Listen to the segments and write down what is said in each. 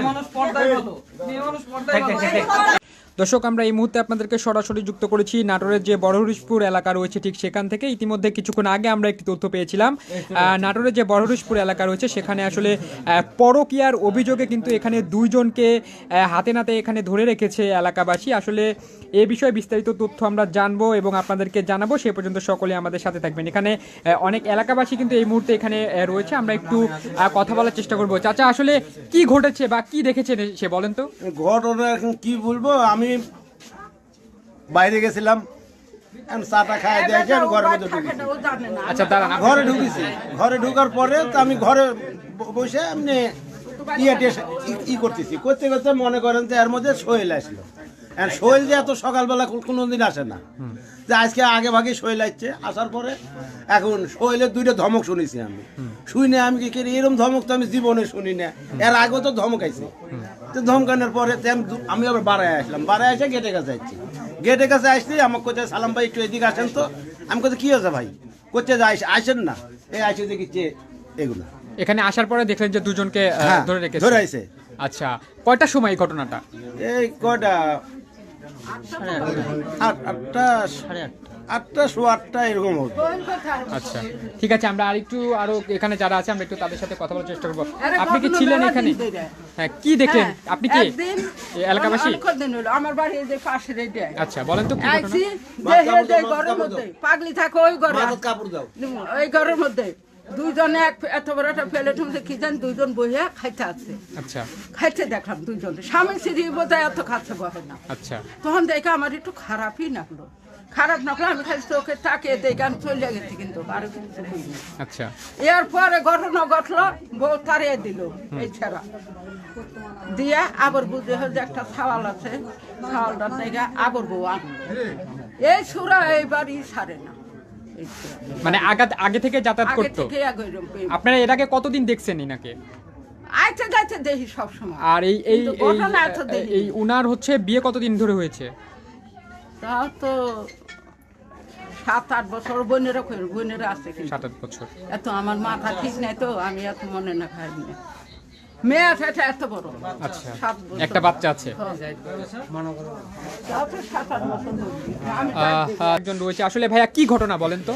মানুষ পর্দায় ভালো মেয়ে মানুষ পর্দায় ভালো দর্শক আমরা এই মুহূর্তে আপনাদেরকে সরাসরি যুক্ত করেছি নাটোরের যে বড়হরিশপুর এলাকা রয়েছে ঠিক সেখান থেকে। ইতিমধ্যে কিছুক্ষণ আগে আমরা একটি তথ্য পেয়েছিলাম। নাটোরের যে বড়হরিশপুর এলাকা রয়েছে সেখানে আসলে পরকীয়ার অভিযোগে কিন্তু এখানে দুইজনকে হাতে নাতে এখানে ধরে রেখেছে এলাকাবাসী। আসলে এ বিষয়ে বিস্তারিত তথ্য আমরা জানব এবং আপনাদেরকে জানাব সে পর্যন্ত সকলে আমাদের সাথে থাকবেন। এখানে অনেক এলাকাবাসী কিন্তু এই মুহূর্তে এখানে রয়েছে। আমরা একটু কথা বলার চেষ্টা করব। চাচা আসলে কি ঘটেছে বা কি দেখেছেন সে বলেন তো। ঘটনা এখন কি বলব? আমি বাইরে গেছিলাম চাটা খাই দিয়েছি আমি ঘরের মধ্যে ঢুকেছি। আচ্ছা দাঁড়ান ঘরে ঢুকেছি। ঘরে ঢুকার পরে তো আমি ঘরে বসে এমনি ইয়ে ই- ই করতেছি। করতে করতে মনে করেন যে এর মধ্যে সোহেল আসলো। আর সোহেল যে এত সকালবেলা কো- কোনোদিন আসে না। যে আজকে আগে ভাগে সোহেল আসছে। আসার পরে এখন সোহেলের দুইটা ধমক শুনেছি আমি। শুনে আমি কি করি? এরকম ধমক তো আমি জীবনে শুনি না। এর আগেও তো ধমক আইছে। তো ধমকানোর পরে আমি আবার বাড়ায় আসলাম। বাড়ায় এসে গেটের কাছে আসছি। গেটের কাছে আসছি আমাকে কোথায় সালাম ভাই একটু এদিকে আসেন তো। আমি কোথায় কি হয়েছে ভাই? কোথায় আসেন না। এই আসে দেখি যে এগুলো। এখানে আসার পরে দেখলেন যে দুজনকে হ্যাঁ, ধরে রেখেছে। ধরে আইছে। আচ্ছা কয়টার সময় এই ঘটনাটা? এই কটা আট আটটা। আটটা শো আটটা এরকম হবে। আচ্ছা ঠিক আছে আমরা আরেকটু আরও এখানে যারা আছে আমরা একটু তাদের সাথে কথা বলার চেষ্টা করব। আপনি কি ছিলেন এখানে? হ্যাঁ কি দেখলেন? আপনি কি? এলাকাবাসী? আমার বাড়ি এই যে পাশের আচ্ছা বলেন তো কি ঘটনা? আইছি দেখে যে ঘরের মধ্যে পাগলি থাকে ওই ঘরে। কাপড় দাও। ওই ঘরের মধ্যে। দুইজনে এক এত বড় একটা প্লেট মধ্যে কি জান দুইজন বইয়া খাইতে আছে আচ্ছা। খাইতে দেখলাম দুইজন। স্বামী স্ত্রী বোধহয় এত খাচ্ছে বহে না। আচ্ছা। তখন দেখে আমার একটু খারাপই লাগল। খারাপ লাগল আমি খালি চোখে তাকিয়ে দেখে আমি চলে গেছি কিন্তু আর কিছু আচ্ছা। এরপরে ঘটনা ঘটলো বউ তাড়িয়ে দিল এই ছেড়া। দিয়ে আবার বুঝে হল যে একটা ছাওয়াল আছে থেকে আবার বউ এই সুরা এইবারই ছাড়ে না। মানে আগা আগে থেকে যাতায়াত করতো। আপনারা এর আগে কতদিন দেখছেন ইনাকে আইতে যাইতে দেখি সবসময়। আর এই এই। এই উনার হচ্ছে বিয়ে কতদিন ধরে হয়েছে? তাও তো সাত আট বছর বোনেরা কই বোনেরা আছে সাত আট বছর। এত আমার মাথা ঠিক নাই তো আমি এত মনে না খাই না মেয়ে আছে এটা এত বড়। আচ্ছা একটা বাচ্চা আছে? একজন রয়েছে। আসলে ভাইয়া কি ঘটনা বলেন তো?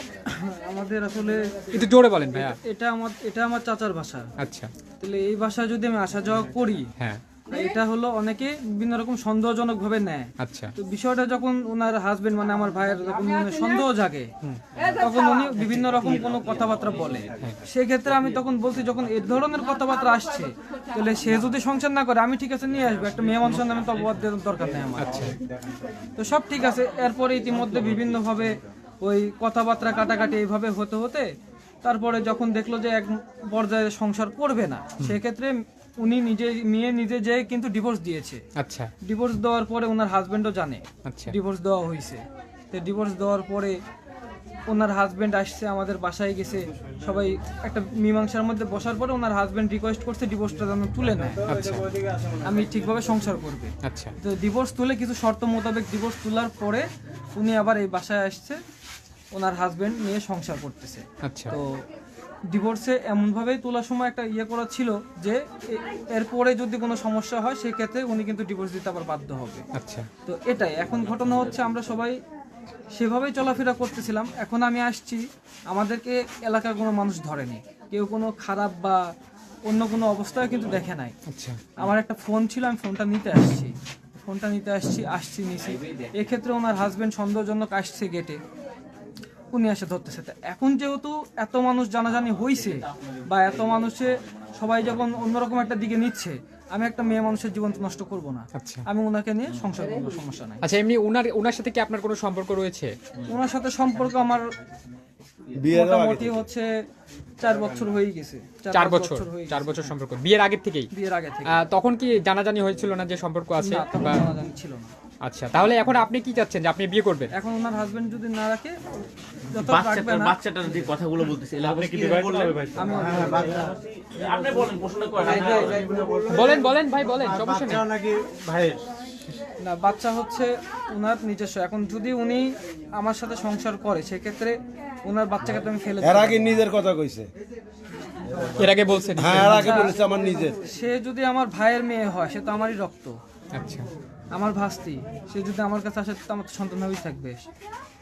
আমাদের আসলে একটু জোরে বলেন ভাইয়া। এটা আমার এটা আমার চাচার ভাষা। আচ্ছা। তাহলে এই ভাষায় যদি আমি আসা যাওয়া করি হ্যাঁ। এটা হলো অনেকে বিভিন্ন রকম সন্দেহজনক ভাবে নেয়। আচ্ছা। তো বিষয়টা যখন ওনার হাজবেন্ড মানে আমার ভাইয়ের যখন সন্দেহ জাগে তখন উনি বিভিন্ন রকম কোনো কথাবার্তা বলে। সেক্ষেত্রে আমি তখন বলছি যখন এই ধরনের কথাবার্তা আসছে তাহলে সে যদি সংসার না করে আমি ঠিক আছে নিয়ে আসব একটা মেয়ে মানুষের নামে তো দেওয়ার দরকার নেই আমার। আচ্ছা। তো সব ঠিক আছে। এরপরে ইতিমধ্যে বিভিন্নভাবে ওই কথাবার্তা কাটাকাটি এইভাবে হতে হতে তারপরে যখন দেখল যে এক পর্যায়ে সংসার করবে না সেক্ষেত্রে উনি নিজে মেয়ে নিজে যেয়ে কিন্তু ডিভোর্স দিয়েছে। আচ্ছা। ডিভোর্স দেওয়ার পরে ওনার হাজবেন্ডও জানে। আচ্ছা। ডিভোর্স দেওয়া হয়েছে তো ডিভোর্স দেওয়ার পরে ওনার হাজবেন্ড আসছে আমাদের বাসায় গেছে। সবাই একটা মীমাংসার মধ্যে বসার পরে ওনার হাজবেন্ড রিকোয়েস্ট করছে ডিভোর্সটা যেন তুলে নেয়। আচ্ছা। আমি ঠিকভাবে সংসার করবে। আচ্ছা। তো ডিভোর্স তুলে কিছু শর্ত মোতাবেক ডিভোর্স তোলার পরে উনি আবার এই বাসায় আসছে। ওনার হাজবেন্ড নিয়ে সংসার করতেছে। আচ্ছা। তো ডিভোর্সে এমনভাবেই তোলার সময় একটা ইয়ে করা ছিল যে এরপরে যদি কোনো সমস্যা হয় সেক্ষেত্রে উনি কিন্তু ডিভোর্স দিতে আবার বাধ্য হবে। আচ্ছা। তো এটাই। এখন ঘটনা হচ্ছে আমরা সবাই সেভাবেই চলাফেরা করতেছিলাম। এখন আমি আসছি আমাদেরকে এলাকার কোনো মানুষ ধরেনি। কেউ কোনো খারাপ বা অন্য কোনো অবস্থায় কিন্তু দেখে নাই। আচ্ছা। আমার একটা ফোন ছিল আমি ফোনটা নিতে আসছি। ফোনটা নিতে আসছি আসছি নিছি। এক্ষেত্রে ওনার হাজবেন্ড সন্দেহজনক আসছে গেটে উনি এসে ধরতেছে। তা এখন যেহেতু এত মানুষ জানাজানি হইছে বা এত মানুষে সবাই যখন অন্যরকম একটা দিকে নিচ্ছে আমি একটা মেয়ে মানুষের জীবন নষ্ট করব না। আচ্ছা। আমি ওনাকে নিয়ে সংসার করব সমস্যা নাই। আচ্ছা এমনি উনার উনার সাথে কি আপনার কোনো সম্পর্ক রয়েছে? ওনার সাথে সম্পর্ক আমার বিয়ে মোটামুটি হচ্ছে চার বছর হয়ে গেছে। চার বছর চার বছর সম্পর্ক। বিয়ের আগের থেকেই? বিয়ের আগে থেকে। তখন কি জানাজানি হয়েছিল না যে সম্পর্ক আছে বা জানাজানি ছিল না। আচ্ছা তাহলে এখন আপনি কি চাচ্ছেন যে আপনি বিয়ে করবেন? এখন ওনার হাজবেন্ড যদি না রাখে যত রাখবে বাচ্চাটার না বাচ্চাটার যে কথাগুলো বলতেছে আপনি কি বললেন? আমি আপনি বলেন করেন বলেন। বলেন ভাই বলেন সমস্যা নেই। নাকি ভাইয়ের? না বাচ্চা হচ্ছে ওনার নিজস্ব। এখন যদি উনি আমার সাথে সংসার করে সেক্ষেত্রে ওনার বাচ্চাকে তো আমি ফেলে এর আগে নিজের কথা কইছে। এর আগে বলছেন। হ্যাঁ আর আগে বলেছে আমার নিজের। সে যদি আমার ভাইয়ের মেয়ে হয় সে তো আমারই রক্ত। আচ্ছা। আমার ভাস্তি সে যদি আমার কাছে আসে তো আমার তো সন্তান হবেই থাকবে।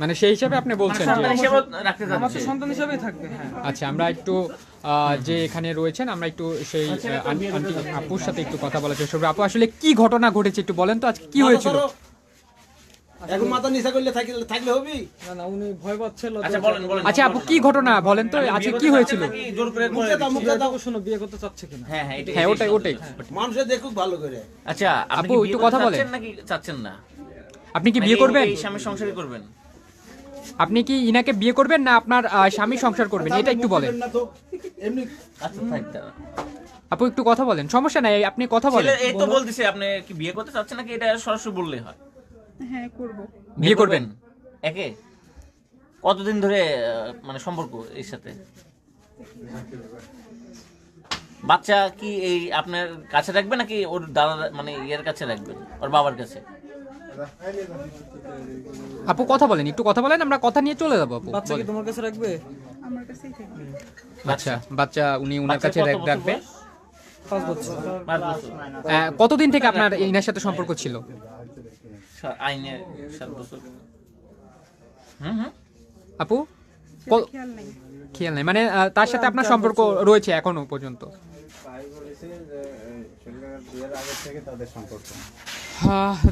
মানে সেই হিসাবে আপনি বলছেন যে সন্তান হিসেবে আমার তো সন্তান হিসাবেই থাকবে হ্যাঁ। আচ্ছা আমরা একটু আহ, যে এখানে রয়েছেন আমরা একটু সেই আন্টি আপুর সাথে একটু কথা বলার চেষ্টা করব। আপু আসলে কি ঘটনা ঘটেছে একটু বলেন তো আজকে কি হয়েছিল? এখন মাথা নিচা করলে থাকলে থাকলে হবি? না না উনি ভয় পাচ্ছিল আচ্ছা বলেন বলেন। আচ্ছা আপু কি ঘটনা? বলেন তো আজকে কি হয়েছিল? জোর করে মুখে দাও মুখে দাও। শোনো বিয়ে করতে চাচ্ছে কিনা? হ্যাঁ হ্যাঁ হ্যাঁ ওটাই ওটাই। মানুষে দেখুক ভালো করে। আচ্ছা আপনি আপু, কি একটু বিয়ে কথা বলেন। নাকি চাচ্ছেন না? আপনি কি বিয়ে করবেন? এই স্বামী সংসারই করবেন। আপনি কি ইনাকে বিয়ে করবেন না আপনার স্বামী সংসার করবেন? এটা একটু বলেন। এমনি আচ্ছা আপু একটু কথা বলেন। সমস্যা নাই আপনি কথা বলেন। এই তো বলতেছে আপনি কি বিয়ে করতে চাচ্ছেন নাকি? এটা সরাসরি বললেই হয়। হ্যাঁ করব। বিয়ে করবেন? একে? কতদিন ধরে মানে সম্পর্ক এর সাথে? বাচ্চা কি এই আপনার কাছে রাখবে নাকি ওর দাদা মানে ইয়ের কাছে রাখবেন? ওর বাবার কাছে? আপু কথা বলেন একটু কথা বলেন আমরা কথা নিয়ে চলে যাব আপু বাচ্চা কি তোমার কাছে রাখবে? আমার কাছেই আচ্ছা বাচ্চা উনি উনার কাছে রাখবে? পাঁচ বছর। পাঁচ বছর। কতদিন থেকে আপনার ইনার সাথে সম্পর্ক ছিল? আইনে সাত বছর। হুম হুম আপু খেয়াল নাই। মানে তার সাথে আপনার সম্পর্ক রয়েছে এখনও পর্যন্ত?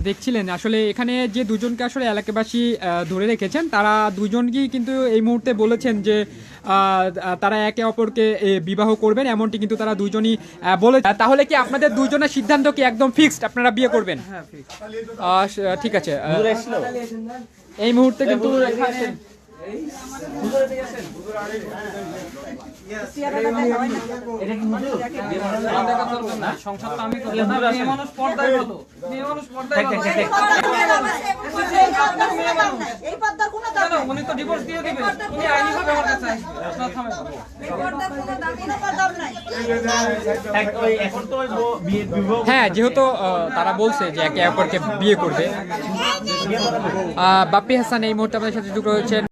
দেখছিলেন। আসলে এখানে যে দুজনকে আসলে এলাকাবাসী ধরে রেখেছেন তারা দুজনকেই কিন্তু এই মুহূর্তে বলেছেন যে তারা একে অপরকে বিবাহ করবেন এমনটি কিন্তু তারা দুজনই আহ, বলে তাহলে কি আপনাদের দুজনের সিদ্ধান্ত কি একদম ফিক্সড আপনারা বিয়ে করবেন? হ্যাঁ ঠিক আহ, ঠিক আছে। এই মুহূর্তে কিন্তু এখানে হ্যাঁ যেহেতু তারা বলছে যে একে অপরকে বিয়ে করবে। বাপ্পি হাসান এই মুহূর্তে আমাদের সাথে যুক্ত হয়েছেন।